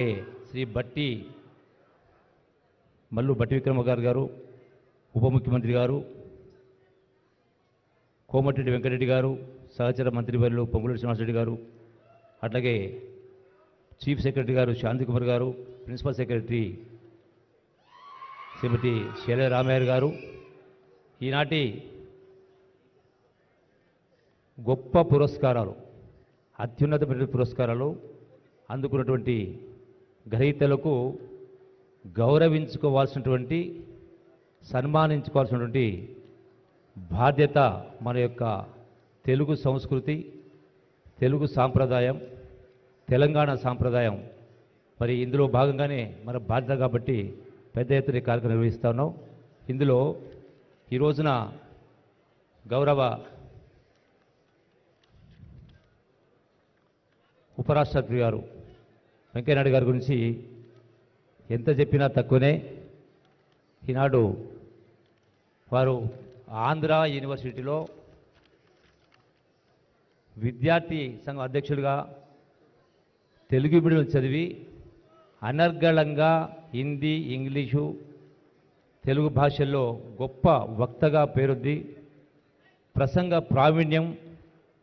శ్రీ బట్టి మల్లు బట్టి విక్రమ గారు గారు ఉప ముఖ్యమంత్రి గారు కోమటిరెడ్డి వెంకటరెడ్డి గారు సహచర మంత్రివర్యులు పొంగులూరు శ్రీనివాసరెడ్డి గారు అట్లాగే చీఫ్ సెక్రటరీ గారు శాంతికుమార్ గారు ప్రిన్సిపల్ సెక్రటరీ శ్రీమతి శైల రామయ్య గారు. ఈనాటి గొప్ప పురస్కారాలు అత్యున్నతమైన పురస్కారాలు అందుకున్నటువంటి గ్రహీతలకు గౌరవించుకోవాల్సినటువంటి సన్మానించుకోవాల్సినటువంటి బాధ్యత మన యొక్క తెలుగు సంస్కృతి తెలుగు సాంప్రదాయం తెలంగాణ సాంప్రదాయం. మరి ఇందులో భాగంగానే మన బాధ్యత కాబట్టి పెద్ద ఎత్తున కార్యక్రమం నిర్వహిస్తా ఉన్నాం. ఇందులో ఈ రోజున గౌరవ ఉపరాష్ట్రపతి గారు వెంకయ్యనాయుడు గారి గురించి ఎంత చెప్పినా తక్కువనే. ఈనాడు వారు ఆంధ్ర యూనివర్సిటీలో విద్యార్థి సంఘం అధ్యక్షుడిగా తెలుగు మీడియం చదివి అనర్గళంగా హిందీ ఇంగ్లీషు తెలుగు భాషల్లో గొప్ప వక్తగా పేరొద్ది. ప్రసంగ ప్రావీణ్యం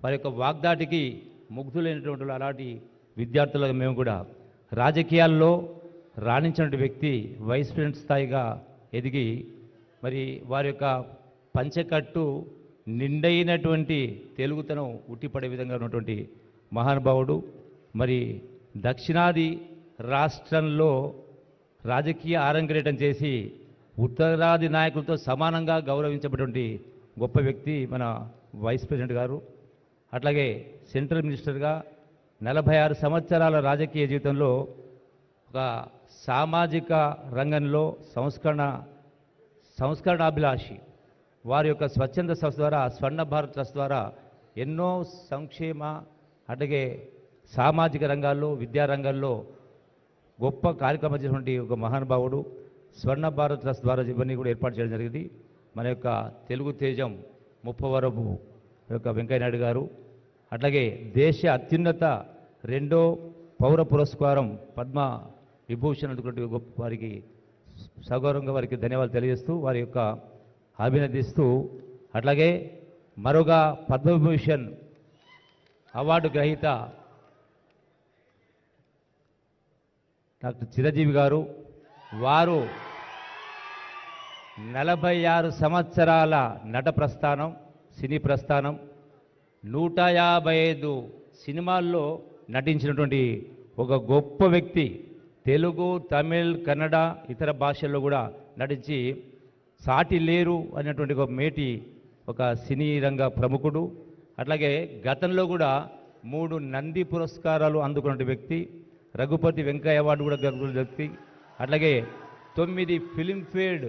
వారి యొక్క వాగ్దాటికి ముగ్ధులైనటువంటి అలాంటి విద్యార్థులకు మేము కూడా రాజకీయాల్లో రాణించినటువంటి వ్యక్తి వైస్ ప్రెసిడెంట్ స్థాయిగా ఎదిగి మరి వారి యొక్క పంచకట్టు నిండైనటువంటి తెలుగుతనం ఉట్టిపడే విధంగా ఉన్నటువంటి మహానుభావుడు. మరి దక్షిణాది రాష్ట్రంలో రాజకీయ ఆరంగరేటం చేసి ఉత్తరాది నాయకులతో సమానంగా గౌరవించబడినటువంటి గొప్ప వ్యక్తి మన వైస్ ప్రెసిడెంట్ గారు. అట్లాగే సెంట్రల్ మినిస్టర్గా నలభై ఆరు సంవత్సరాల రాజకీయ జీవితంలో ఒక సామాజిక రంగంలో సంస్కరణ సంస్కరణాభిలాషి. వారి యొక్క స్వచ్ఛంద సంస్థ ద్వారా స్వర్ణ భారత్ ట్రస్ట్ ద్వారా ఎన్నో సంక్షేమ అట్లాగే సామాజిక రంగాల్లో విద్యారంగాల్లో గొప్ప కార్యక్రమం చేసినటువంటి ఒక మహానుభావుడు. స్వర్ణ భారత్ ట్రస్ట్ ద్వారా ఇవన్నీ కూడా ఏర్పాటు చేయడం జరిగింది. మన యొక్క తెలుగు తేజం ముప్పవరపు యొక్క వెంకయ్యనాయుడు గారు. అట్లాగే దేశ అత్యున్నత రెండో పౌర పురస్కారం పద్మ విభూషణ్ అందుకున్నటువంటి గొప్ప వారికి సగౌరవంగా వారికి ధన్యవాదాలు తెలియజేస్తూ వారి యొక్క అభినందిస్తూ అట్లాగే మరొక పద్మవిభూషణ్ అవార్డు గ్రహీత డాక్టర్ చిరంజీవి గారు. వారు నలభై ఆరు సంవత్సరాల నట ప్రస్థానం సినీ ప్రస్థానం. నూట యాభై ఐదు సినిమాల్లో నటించినటువంటి ఒక గొప్ప వ్యక్తి తెలుగు తమిళ్ కన్నడ ఇతర భాషల్లో కూడా నటించి సాటి లేరు అనేటువంటి ఒక మేటి ఒక సినీ రంగ ప్రముఖుడు. అట్లాగే గతంలో కూడా మూడు నంది పురస్కారాలు అందుకున్న వ్యక్తి రఘుపతి వెంకయ్య అవార్డు కూడా అందుకున్న వ్యక్తి. అట్లాగే తొమ్మిది Filmfare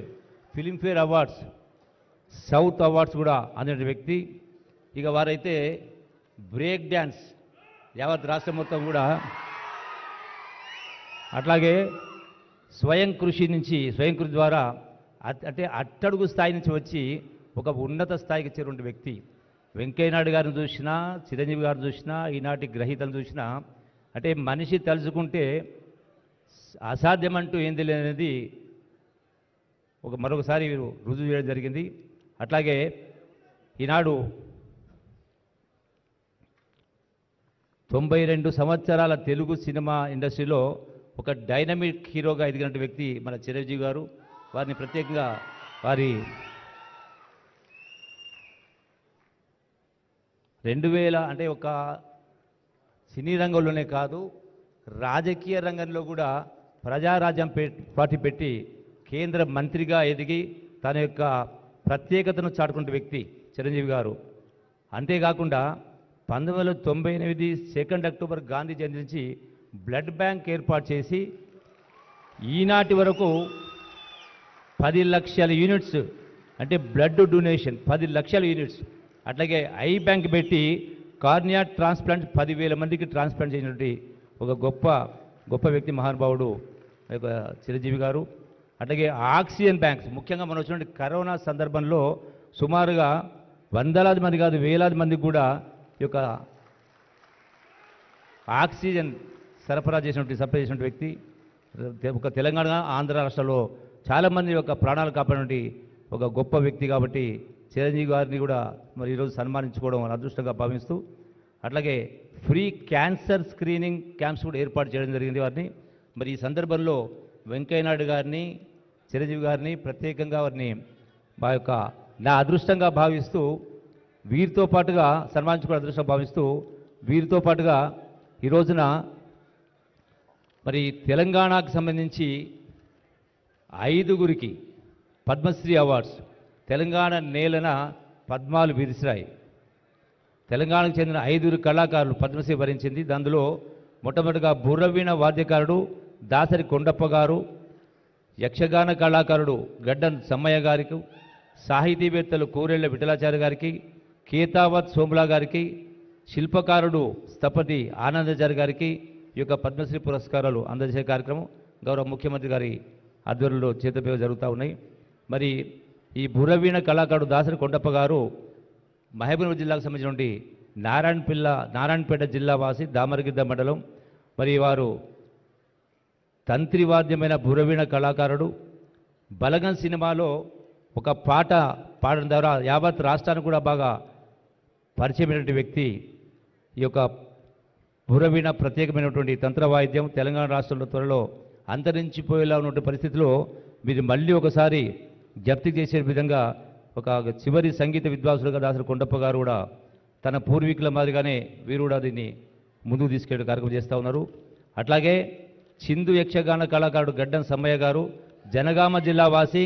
Filmfare awards south awards కూడా అందిన వ్యక్తి. ఇక వారైతే బ్రేక్ డ్యాన్స్ యావత్ రాష్ట్రం మొత్తం కూడా. అట్లాగే స్వయం కృషి నుంచి స్వయం కృషి ద్వారా అంటే అట్టడుగు స్థాయి నుంచి వచ్చి ఒక ఉన్నత స్థాయికి చేరువంటి వ్యక్తి. వెంకయ్యనాయుడు గారిని చూసినా చిరంజీవి గారిని చూసినా ఈనాటి గ్రహీతను చూసినా అంటే మనిషి తలుచుకుంటే అసాధ్యమంటూ ఏంది లేనిది ఒక మరొకసారి వీరు రుజువు చేయడం జరిగింది. అట్లాగే ఈనాడు తొంభై రెండు సంవత్సరాల తెలుగు సినిమా ఇండస్ట్రీలో ఒక డైనమిక్ హీరోగా ఎదిగిన వ్యక్తి మన చిరంజీవి గారు. వారిని ప్రత్యేకంగా వారి రెండు వేల అంటే ఒక సినీ రంగంలోనే కాదు రాజకీయ రంగంలో కూడా ప్రజారాజ్యం పె పార్టీ పెట్టి కేంద్ర మంత్రిగా ఎదిగి తన యొక్క ప్రత్యేకతను చాటుకున్న వ్యక్తి చిరంజీవి గారు. అంతేకాకుండా పంతొమ్మిది వందల తొంభై ఎనిమిది సెకండ్ అక్టోబర్ గాంధీ జయంతి నుంచి బ్లడ్ బ్యాంక్ ఏర్పాటు చేసి ఈనాటి వరకు పది లక్షల యూనిట్స్ అంటే బ్లడ్ డొనేషన్ పది లక్షల యూనిట్స్ అట్లాగే ఐ బ్యాంక్ పెట్టి కార్నియా ట్రాన్స్ప్లాంట్ పదివేల మందికి ట్రాన్స్ప్లాంట్ చేసినటువంటి ఒక గొప్ప గొప్ప వ్యక్తి మహానుభావుడు యొక్క చిరంజీవి గారు. అట్లాగే ఆక్సిజన్ బ్యాంక్స్ ముఖ్యంగా మనం వచ్చినటువంటి కరోనా సందర్భంలో సుమారుగా వందలాది మంది కాదు వేలాది మందికి కూడా ఈ యొక్క ఆక్సిజన్ సరఫరా చేసినటువంటి సప్లై చేసినటువంటి వ్యక్తి ఒక తెలంగాణ ఆంధ్ర రాష్ట్రంలో చాలామంది యొక్క ప్రాణాలు కాపాడినటువంటి ఒక గొప్ప వ్యక్తి కాబట్టి చిరంజీవి గారిని కూడా మరి ఈరోజు సన్మానించుకోవడం అదృష్టంగా భావిస్తూ అట్లాగే ఫ్రీ క్యాన్సర్ స్క్రీనింగ్ క్యాంప్స్ కూడా ఏర్పాటు చేయడం జరిగింది వారిని. మరి ఈ సందర్భంలో వెంకయ్యనాయుడు గారిని చిరంజీవి గారిని ప్రత్యేకంగా వారిని మా యొక్క నా అదృష్టంగా భావిస్తూ వీరితో పాటుగా సన్మానించుకునే అదృష్టం భావిస్తూ వీరితో పాటుగా ఈ రోజున మరి తెలంగాణకు సంబంధించి ఐదుగురికి పద్మశ్రీ అవార్డ్స్ తెలంగాణ నేలన పద్మాలు విరిసిరాయి. తెలంగాణకు చెందిన ఐదుగురు కళాకారులు పద్మశ్రీ భరించింది అందులో మొట్టమొదటిగా బుర్రవీణ వాద్యకారుడు దాసరి కొండప్ప గారు యక్షగాన కళాకారుడు గడ్డన్ సమ్మయ్య గారికి సాహితీవేత్తలు కూరెళ్ళ విఠలాచార్య గారికి కేతావత్ సోములా గారికి శిల్పకారుడు స్థపతి ఆనందచారి గారికి ఈ యొక్క పద్మశ్రీ పురస్కారాలు అందజేసే కార్యక్రమం గౌరవ ముఖ్యమంత్రి గారి ఆధ్వర్యంలో చేతపేవ జరుగుతూ ఉన్నాయి. మరి ఈ బుర్రవీణ కళాకారుడు దాసరి కొండప్ప గారు మహబూబ్నగర్ జిల్లాకు సంబంధించినటువంటి నారాయణపిల్ల నారాయణపేట జిల్లా వాసి దామరగిద్ద మండలం. మరి వారు తంత్రివాద్యమైన బురవీణ కళాకారుడు. బలగం సినిమాలో ఒక పాట పాడడం ద్వారా యావత్ రాష్ట్రానికి కూడా బాగా పరిచయమైనటువంటి వ్యక్తి ఈ యొక్క బురవీణ ప్రత్యేకమైనటువంటి తంత్ర వాయిద్యం తెలంగాణ రాష్ట్రంలో త్వరలో అంతరించిపోయేలా ఉన్నటువంటి పరిస్థితిలో మీరు మళ్ళీ ఒకసారి జప్తి చేసే విధంగా ఒక చివరి సంగీత విద్వాంసులుగా దాసరి కొండప్ప గారు కూడా తన పూర్వీకుల మాదిరిగానే వీరు కూడా దీన్ని ముందుకు తీసుకెళ్ళే కార్యక్రమం చేస్తూ ఉన్నారు. అట్లాగే చిందు యక్షగాన కళాకారుడు గడ్డం సమ్మయ్య గారు జనగామ జిల్లా వాసి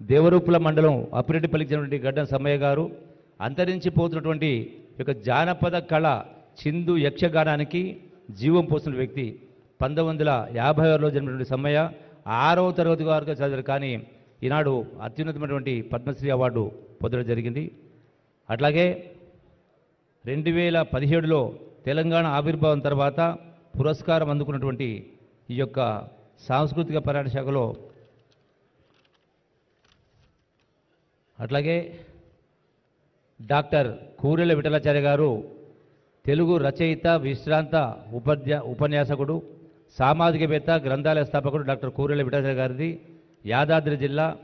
దేవరూపుల మండలం అప్పిరెడ్డిపల్లికి చెందినటువంటి గడ్డం సమ్మయ్య గారు అంతరించిపోతున్నటువంటి యొక్క జానపద కళ చిందు యక్షగానానికి జీవం పోసిన వ్యక్తి పంతొమ్మిది వందల యాభై ఆరులో జన్మినటువంటి సమ్మయ్య ఆరవ తరగతి వరకు చదివారు. కానీ ఈనాడు అత్యున్నతమైనటువంటి పద్మశ్రీ అవార్డు పొందడం జరిగింది. అట్లాగే రెండు వేల పదిహేడులో తెలంగాణ ఆవిర్భావం తర్వాత పురస్కారం అందుకున్నటువంటి ఈ యొక్క సాంస్కృతిక పర్యాటక శాఖలో అట్లాగే డాక్టర్ కూరెల విఠలాచార్య గారు తెలుగు రచయిత విశ్రాంత ఉపాధ్యా ఉపన్యాసకుడు సామాజికవేత్త గ్రంథాలయ స్థాపకుడు డాక్టర్ కూరెల విఠలాచార్య గారిది. యాదాద్రి జిల్లా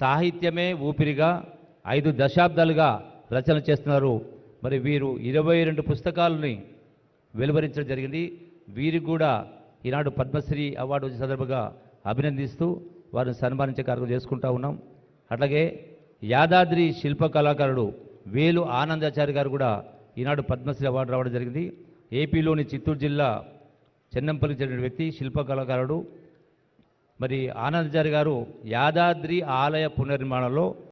సాహిత్యమే ఊపిరిగా ఐదు దశాబ్దాలుగా రచన చేస్తున్నారు. మరి వీరు ఇరవై రెండు పుస్తకాలని వెలువరించడం జరిగింది. వీరికి కూడా ఈనాడు పద్మశ్రీ అవార్డు వచ్చిన సందర్భంగా అభినందిస్తూ వారిని సన్మానించే కార్యక్రమం చేసుకుంటా ఉన్నాం. అట్లాగే యాదాద్రి శిల్ప కళాకారుడు వేలు ఆనందాచారి గారు కూడా ఈనాడు పద్మశ్రీ అవార్డు రావడం జరిగింది. ఏపీలోని చిత్తూరు జిల్లా చెన్నంపల్లికి చెందిన వ్యక్తి శిల్ప కళాకారుడు. మరి ఆనందాచారి గారు యాదాద్రి ఆలయ పునర్నిర్మాణంలో